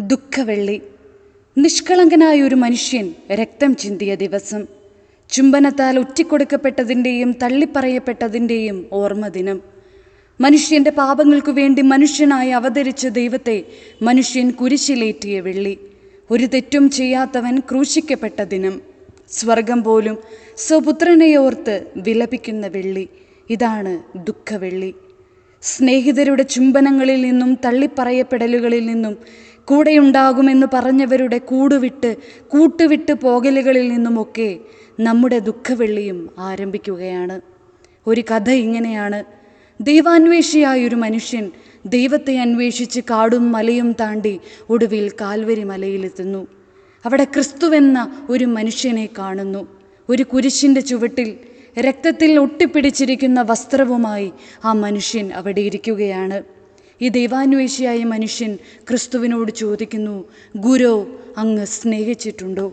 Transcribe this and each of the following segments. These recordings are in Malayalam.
ദുഃഖവെള്ളി. നിഷ്കളങ്കനായ ഒരു മനുഷ്യൻ രക്തം ചിന്തിയ ദിവസം. ചുംബനത്താൽ ഒറ്റിക്കൊടുക്കപ്പെട്ടതിന്റെയും തള്ളിപ്പറയപ്പെട്ടതിന്റെയും ഓർമ്മ ദിനം. മനുഷ്യന്റെ പാപങ്ങൾക്കു വേണ്ടി മനുഷ്യനായി അവതരിച്ച ദൈവത്തെ മനുഷ്യൻ കുരിശിലേറ്റിയ വെള്ളി. ഒരു തെറ്റും ചെയ്യാത്തവൻ ക്രൂശിക്കപ്പെട്ട ദിനം. സ്വർഗം പോലും സ്വപുത്രനെയോർത്ത് വിലപിക്കുന്ന വെള്ളി. ഇതാണ് ദുഃഖവെള്ളി. സ്നേഹിതരുടെ ചുംബനങ്ങളിൽ നിന്നും തള്ളിപ്പറയപ്പെടലുകളിൽ നിന്നും കൂടെയുണ്ടാകുമെന്ന് പറഞ്ഞവരുടെ കൂടുവിട്ട് കൂട്ടുവിട്ട് പോകലുകളിൽ നിന്നുമൊക്കെ നമ്മുടെ ദുഃഖവെള്ളിയും ആരംഭിക്കുകയാണ്. ഒരു കഥ ഇങ്ങനെയാണ്. ദൈവാന്വേഷിയായൊരു മനുഷ്യൻ ദൈവത്തെ അന്വേഷിച്ച് കാടും മലയും താണ്ടി ഒടുവിൽ കാൽവരി മലയിലെത്തുന്നു. അവിടെ ക്രിസ്തുവെന്ന ഒരു മനുഷ്യനെ കാണുന്നു. ഒരു കുരിശിന്റെ ചുവട്ടിൽ രക്തത്തിൽ ഒട്ടിപ്പിടിച്ചിരിക്കുന്ന വസ്ത്രവുമായി ആ മനുഷ്യൻ അവിടെ ഇരിക്കുകയാണ്. ഈ ദൈവാന്വേഷിയായ മനുഷ്യൻ ക്രിസ്തുവിനോട് ചോദിക്കുന്നു ഗുരു അങ്ങ് സ്നേഹിച്ചിട്ടുണ്ടോ?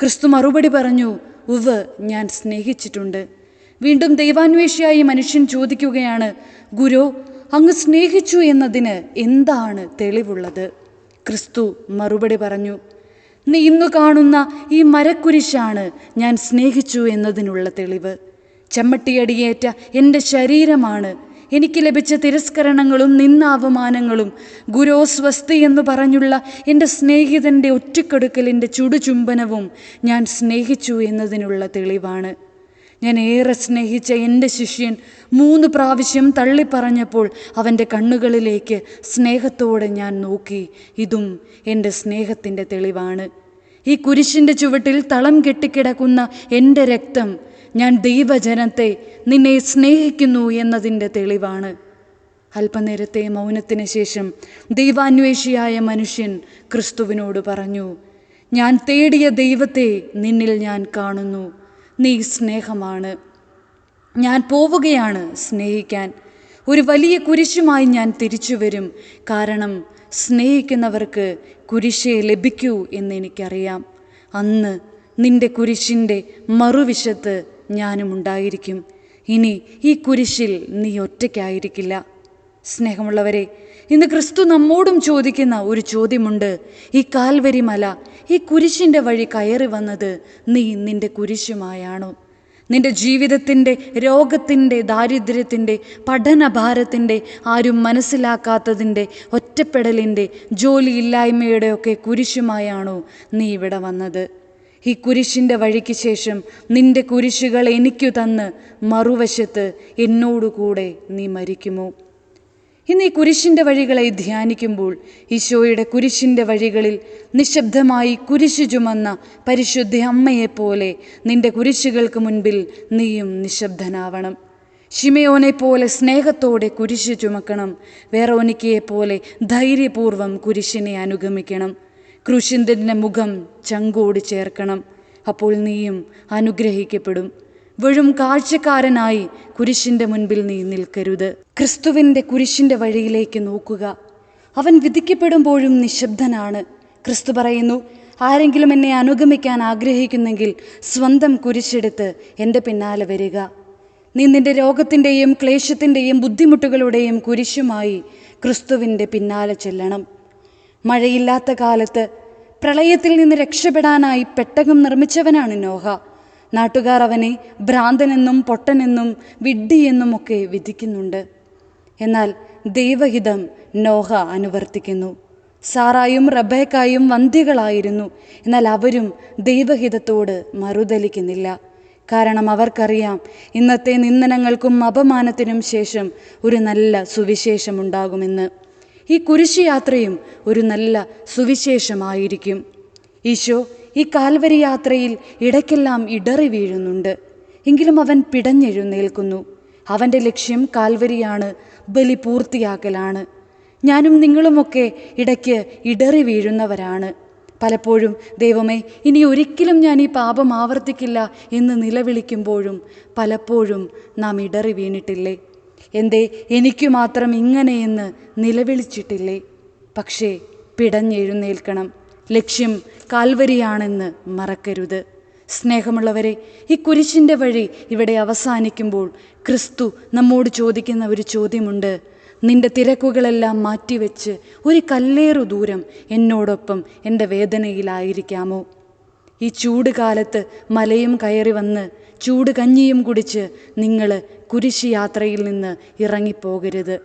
ക്രിസ്തു മറുപടി പറഞ്ഞു ഉവ് ഞാൻ സ്നേഹിച്ചിട്ടുണ്ട്. വീണ്ടും ദൈവാന്വേഷിയായി മനുഷ്യൻ ചോദിക്കുകയാണ് ഗുരു അങ്ങ് സ്നേഹിച്ചു എന്നതിന് എന്താണ് തെളിവുള്ളത്? ക്രിസ്തു മറുപടി പറഞ്ഞു നീ ഇന്ന് കാണുന്ന ഈ മരക്കുരിശാണ് ഞാൻ സ്നേഹിച്ചു എന്നതിനുള്ള തെളിവ്. ചെമ്മട്ടിയടിയേറ്റ എന്റെ ശരീരമാണ് എനിക്ക് ലഭിച്ച തിരസ്കരണങ്ങളും നിന്നാവമാനങ്ങളും ഗുരോ സ്വസ്തി എന്ന് പറഞ്ഞുള്ള എന്റെ സ്നേഹിതന്റെ ഒറ്റക്കൊടുക്കലിന്റെ ചുടുചുംബനവും ഞാൻ സ്നേഹിച്ചു എന്നതിനുള്ള തെളിവാണ്. ഞാൻ ഏറെ സ്നേഹിച്ച എന്റെ ശിഷ്യൻ മൂന്ന് പ്രാവശ്യം തള്ളിപ്പറഞ്ഞപ്പോൾ അവന്റെ കണ്ണുകളിലേക്ക് സ്നേഹത്തോടെ ഞാൻ നോക്കി. ഇതും എന്റെ സ്നേഹത്തിന്റെ തെളിവാണ്. ഈ കുരിശിന്റെ ചുവട്ടിൽ തളം കെട്ടിക്കിടക്കുന്ന എന്റെ രക്തം ഞാൻ ദൈവജനത്തെ നിന്നെ സ്നേഹിക്കുന്നു എന്നതിന്റെ തെളിവാണ്. അല്പനേരത്തെ മൗനത്തിന് ശേഷം ദൈവാന്വേഷിയായ മനുഷ്യൻ ക്രിസ്തുവിനോട് പറഞ്ഞു ഞാൻ തേടിയ ദൈവത്തെ നിന്നിൽ ഞാൻ കാണുന്നു. നീ സ്നേഹമാണ്. ഞാൻ പോവുകയാണ് സ്നേഹിക്കാൻ. ഒരു വലിയ കുരിശുമായി ഞാൻ തിരിച്ചു വരും. കാരണം സ്നേഹിക്കുന്നവർക്ക് കുരിശേ ലഭിക്കൂ എന്നെനിക്കറിയാം അന്ന് നിന്റെ കുരിശിന്റെ മറുവിശത്ത് ഞാനും ഉണ്ടായിരിക്കും. ഇനി ഈ കുരിശിൽ നീ ഒറ്റയ്ക്കായിരിക്കില്ല. സ്നേഹമുള്ളവരെ ഇന്ന് ക്രിസ്തു നമ്മോടും ചോദിക്കുന്ന ഒരു ചോദ്യമുണ്ട്. ഈ കാൽവരി മല ഈ കുരിശിന്റെ വഴി കയറി വന്നത് നീ നിന്റെ കുരിശുമായാണോ? നിന്റെ ജീവിതത്തിന്റെ രോഗത്തിന്റെ ദാരിദ്ര്യത്തിന്റെ പഠനഭാരത്തിന്റെ ആരും മനസ്സിലാക്കാത്തതിന്റെ ഒറ്റപ്പെടലിന്റെ ജോലിയില്ലായ്മയുടെയൊക്കെ കുരിശുമായാണോ നീ ഇവിടെ വന്നത്? ഈ കുരിശിന്റെ വഴിക്ക് ശേഷം നിന്റെ കുരിശുകൾ എനിക്കു തന്ന് മറുവശത്ത് എന്നോടുകൂടെ നീ മരിക്കുമോ? ഇന്ന് ഈ കുരിശിന്റെ വഴികളെ ധ്യാനിക്കുമ്പോൾ ഈശോയുടെ കുരിശിന്റെ വഴികളിൽ നിശബ്ദമായി കുരിശു ചുമന്ന പരിശുദ്ധ അമ്മയെപ്പോലെ നിന്റെ കുരിശുകൾക്ക് മുൻപിൽ നീയും നിശബ്ദനാവണം. ഷിമയോനെ പോലെ സ്നേഹത്തോടെ കുരിശ് ചുമക്കണം. വേറോനിക്കയെ പോലെ ധൈര്യപൂർവം കുരിശിനെ അനുഗമിക്കണം. ക്രൂശിന്തിന്റെ മുഖം ചങ്കോട് ചേർക്കണം. അപ്പോൾ നീയും അനുഗ്രഹിക്കപ്പെടും. വെറും കാഴ്ചക്കാരനായി കുരിശിന്റെ മുൻപിൽ നീ നിൽക്കരുത്. ക്രിസ്തുവിന്റെ കുരിശിന്റെ വഴിയിലേക്ക് നോക്കുക. അവൻ വിധിക്കപ്പെടുമ്പോഴും നിശബ്ദനാണ്. ക്രിസ്തു പറയുന്നു ആരെങ്കിലും എന്നെ അനുഗമിക്കാൻ ആഗ്രഹിക്കുന്നെങ്കിൽ സ്വന്തം കുരിശെടുത്ത് എന്റെ പിന്നാലെ വരിക. നീ നിന്റെ രോഗത്തിന്റെയും ക്ലേശത്തിന്റെയും ബുദ്ധിമുട്ടുകളുടെയും കുരിശുമായി ക്രിസ്തുവിന്റെ പിന്നാലെ ചെല്ലണം. മഴയില്ലാത്ത കാലത്ത് പ്രളയത്തിൽ നിന്ന് രക്ഷപ്പെടാനായി പെട്ടകം നിർമ്മിച്ചവനാണ് നോഹ. നാട്ടുകാർ അവനെ ഭ്രാന്തനെന്നും പൊട്ടനെന്നും വിഡ്ഢിയെന്നും ഒക്കെ വിധിക്കുന്നുണ്ട്. എന്നാൽ ദൈവഹിതം നോഹ അനുവർത്തിക്കുന്നു. സാറായും റബേക്കായും വന്ധ്യകളായിരുന്നു. എന്നാൽ അവരും ദൈവഹിതത്തോട് മറുതലിക്കുന്നില്ല. കാരണം അവർക്കറിയാം ഇന്നത്തെ നിന്ദനങ്ങൾക്കും അപമാനത്തിനും ശേഷം ഒരു നല്ല സുവിശേഷമുണ്ടാകുമെന്ന്. ഈ കുരിശ് യാത്രയും ഒരു നല്ല സുവിശേഷമായിരിക്കും. ഈശോ ഈ കാൽവരി യാത്രയിൽ ഇടയ്ക്കെല്ലാം ഇടറി വീഴുന്നുണ്ട്. എങ്കിലും അവൻ പിടഞ്ഞെഴുന്നേൽക്കുന്നു. അവന്റെ ലക്ഷ്യം കാൽവരിയാണ് ബലി പൂർത്തിയാക്കലാണ്. ഞാനും നിങ്ങളുമൊക്കെ ഇടയ്ക്ക് ഇടറി വീഴുന്നവരാണ്. പലപ്പോഴും ദൈവമേ ഇനി ഒരിക്കലും ഞാൻ ഈ പാപം ആവർത്തിക്കില്ല എന്ന് നിലവിളിക്കുമ്പോഴും പലപ്പോഴും നാം ഇടറി വീണിട്ടില്ലേ? എന്തേ എനിക്കു മാത്രം ഇങ്ങനെയെന്ന് നിലവിളിച്ചിട്ടില്ലേ? പക്ഷേ പിടഞ്ഞെഴുന്നേൽക്കണം. ലക്ഷ്യം കാൽവരിയാണെന്ന് മറക്കരുത്. സ്നേഹമുള്ളവരെ ഈ കുരിശിന്റെ വഴി ഇവിടെ അവസാനിക്കുമ്പോൾ ക്രിസ്തു നമ്മോട് ചോദിക്കുന്ന ഒരു ചോദ്യമുണ്ട്. നിന്റെ തിരക്കുകളെല്ലാം മാറ്റിവെച്ച് ഒരു കല്ലേറു ദൂരം എന്നോടൊപ്പം എന്റെ വേദനയിലായിരിക്കാമോ? ഈ ചൂട് കാലത്ത് മലയും കയറി വന്ന് ചൂട് കഞ്ഞിയും കുടിച്ച് നിങ്ങൾ കുരിശ് യാത്രയിൽ നിന്ന് ഇറങ്ങിപ്പോകരുത്.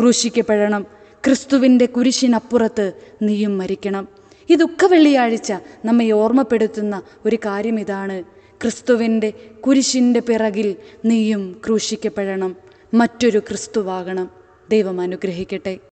ക്രൂശിക്കപ്പെടണം. ക്രിസ്തുവിന്റെ കുരിശിനപ്പുറത്ത് നീയും മരിക്കണം. ഈ ദുഃഖ വെള്ളിയാഴ്ച നമ്മെ ഓർമ്മപ്പെടുത്തുന്ന ഒരു കാര്യം ഇതാണ് ക്രിസ്തുവിന്റെ കുരിശിന്റെ പിറകിൽ നീയും ക്രൂശിക്കപ്പെടണം. മറ്റൊരു ക്രിസ്തുവാകണം. ദൈവം അനുഗ്രഹിക്കട്ടെ.